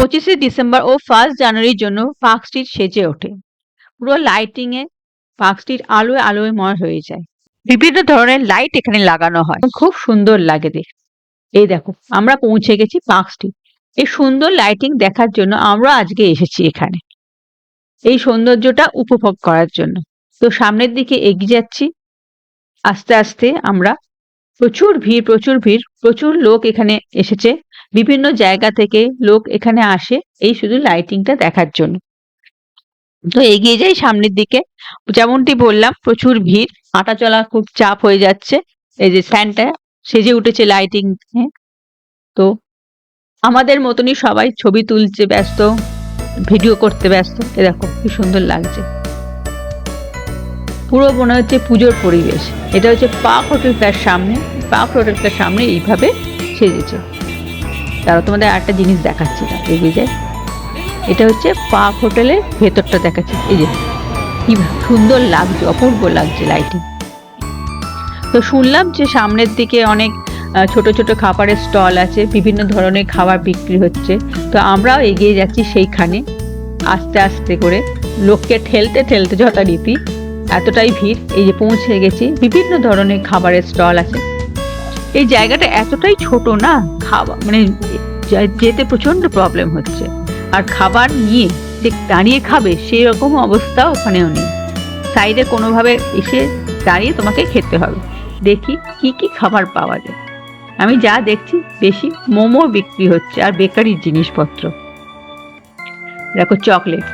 পঁচিশে ডিসেম্বর ও ফার্স্ট জানুয়ারির জন্য পার্ক সেজে ওঠে। পুরো লাইটিং এ পার্ক স্ট্রিট আলোয় আলোয়ময় হয়ে যায়। বিভিন্ন ধরনের লাইট এখানে লাগানো হয়। খুব সুন্দর লাগে দেখতে। এই দেখো, আমরা পৌঁছে গেছি পার্ক এই সুন্দর লাইটিং দেখার জন্য আমরা আজকে এসেছি এখানে। এই সৌন্দর্যটা উপভোগ করার জন্য। তো সামনের দিকে এগিয়ে যাচ্ছি। আস্তে আস্তে আমরা প্রচুর ভিড় প্রচুর ভিড়, প্রচুর লোক এখানে এসেছে। বিভিন্ন জায়গা থেকে লোক এখানে আসে এই শুধু লাইটিংটা দেখার জন্য। তো এগিয়ে যাই সামনের দিকে। যেমনটি বললাম, প্রচুর ভিড়, হাঁটা চলা খুব চাপ হয়ে যাচ্ছে। এই যে স্ট্যান্ডটা সেজে উঠেছে লাইটিং তো আমাদের মতনই সবাই ছবি তুলছে ব্যস্ত ভিডিও করতে ব্যস্ত। এ দেখো, কি সুন্দর লাগছে। পুরো মনে হচ্ছে পুজোর পরিবেশ। এটা হচ্ছে পাক হোটেলটার সামনে। পাক হোটেলটার সামনে এইভাবে সেজেছে। তারা তোমাদের আরেকটা জিনিস দেখাচ্ছি এগিয়ে যায় এটা হচ্ছে পার্ক হোটেলের ভেতরটা দেখাচ্ছি। এই যে, কি সুন্দর লাগছে, অপূর্ব লাগছে লাইটিং তো শুনলাম যে সামনের দিকে অনেক ছোট ছোট খাবারের স্টল আছে, বিভিন্ন ধরনের খাবার বিক্রি হচ্ছে। তো আমরাও এগিয়ে যাচ্ছি সেইখানে, আস্তে আস্তে করে। লোককে ঠেলতে ঠেলতে যথারীতি এতটাই ভিড়, এই যে পৌঁছে গেছি। বিভিন্ন ধরনের খাবারের স্টল আছে। এই জায়গাটা এতটাই ছোট না, খাওয়া মানে যেতে প্রচণ্ড প্রবলেম হচ্ছে। আর খাবার নিয়ে যে দাঁড়িয়ে খাবে সেই রকম অবস্থা ওখানেও নেই। সাইডে কোনোভাবে এসে দাঁড়িয়ে তোমাকে খেতে হবে। দেখি কি কি খাবার পাওয়া যায়। আমি যা দেখছি, বেশি মোমো বিক্রি হচ্ছে আর বেকারির জিনিসপত্র। দেখো চকলেট।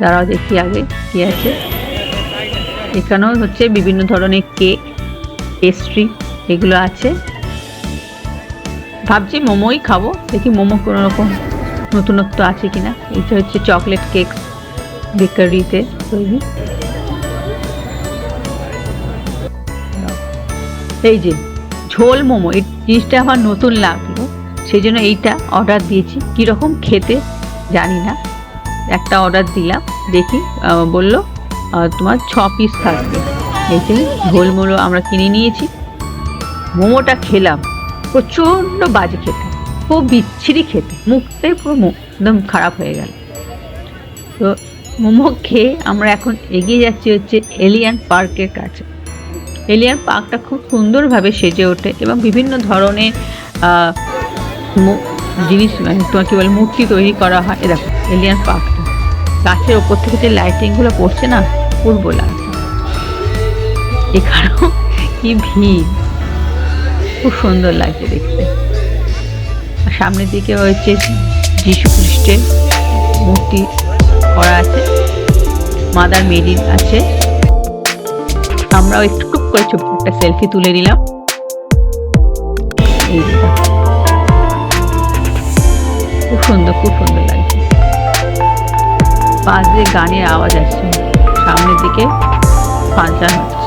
দাঁড়াও দেখি আগে কি আছে। এখানেও হচ্ছে বিভিন্ন ধরনের কেক। পেস্ট্রি এগুলো আছে। ভাবছি মোমোই খাব, দেখি মোমো কোনো রকম নতুনত্ব আছে কিনা। এটা হচ্ছে চকলেট কেক বেকারিতে তৈরি। এই যে, ঝোল মোমো, এই জিনিসটা আমার নতুন লাগল। সেই জন্য এইটা অর্ডার দিয়েছি। কীরকম খেতে জানি না। একটা অর্ডার দিলাম, দেখি বলল তোমার ছ পিস থাকবে। এই যে ঝোল মোলো আমরা কিনে নিয়েছি। মোমোটা খেলাম, প্রচণ্ড বাজে খেতে, খুব বিচ্ছিরি খেতে মুখটাই পুরো একদম খারাপ হয়ে গেল। তো মোমো খেয়ে আমরা এখন এগিয়ে যাচ্ছি হচ্ছে এলিয়ান পার্কের কাছে। এলিয়ান পার্কটা খুব সুন্দরভাবে সেজে ওঠে এবং বিভিন্ন ধরনের জিনিস মানে তোমার কি বলে, মূর্তি তৈরি করা হয়। এরকম এলিয়ান পার্কটা। গাছের ওপর থেকে যে লাইটিংগুলো পড়ছে না পূর্ব লাগছে। এখানেও কি ভিড়। খুব সুন্দর লাগছে দেখতে। সামনের দিকে হচ্ছে যীশু খ্রিস্টের মূর্তি করা আছে। মাদার মেরি আছে। আমরাও একটু টুক করে ছোট্ট একটা সেলফি তুলে নিলাম। খুব সুন্দর খুব সুন্দর লাগছে। পাশ দিয়ে গানের আওয়াজ আসছে। সামনের দিকে ফাংশন হচ্ছে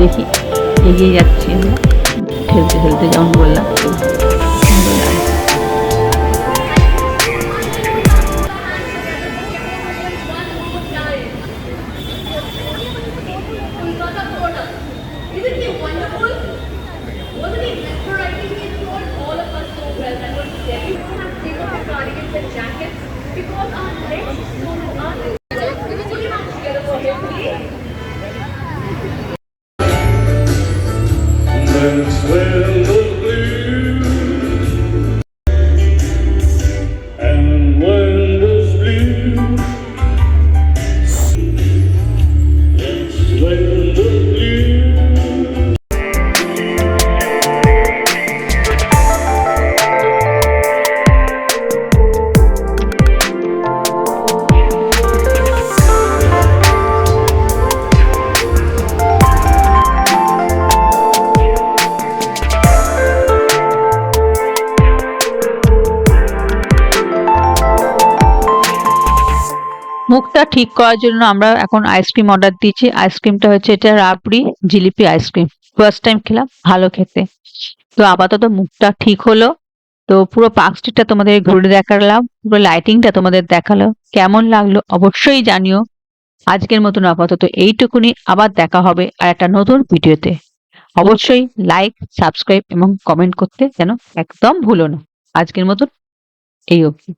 দেখি এগিয়ে যাচ্ছি আমরা ঠেলতে ঠেলতে যেমন বললাম সুন্দর লাগছে। Isn't মুখটা ঠিক করার জন্য আমরা এখন আইসক্রিম অর্ডার দিয়েছি। আইসক্রিমটা হচ্ছে এটা rabri jalebi ice cream first time খেলাম, ভালো খেতে। তো আপাতত মুখটা ঠিক হলো। তো পুরো পার্ক তোমাদের ঘুরে দেখালাম, পুরো লাইটিংটা তোমাদের দেখাল কেমন লাগল অবশ্যই জানিও। আজকের মতন আপাতত এইটুকুনি, আবার দেখা হবে আর একটা নতুন ভিডিওতে। অবশ্যই লাইক সাবস্ক্রাইব এবং কমেন্ট করতে যেন একদম ভুলো না। আজকের মতন এই অবধি।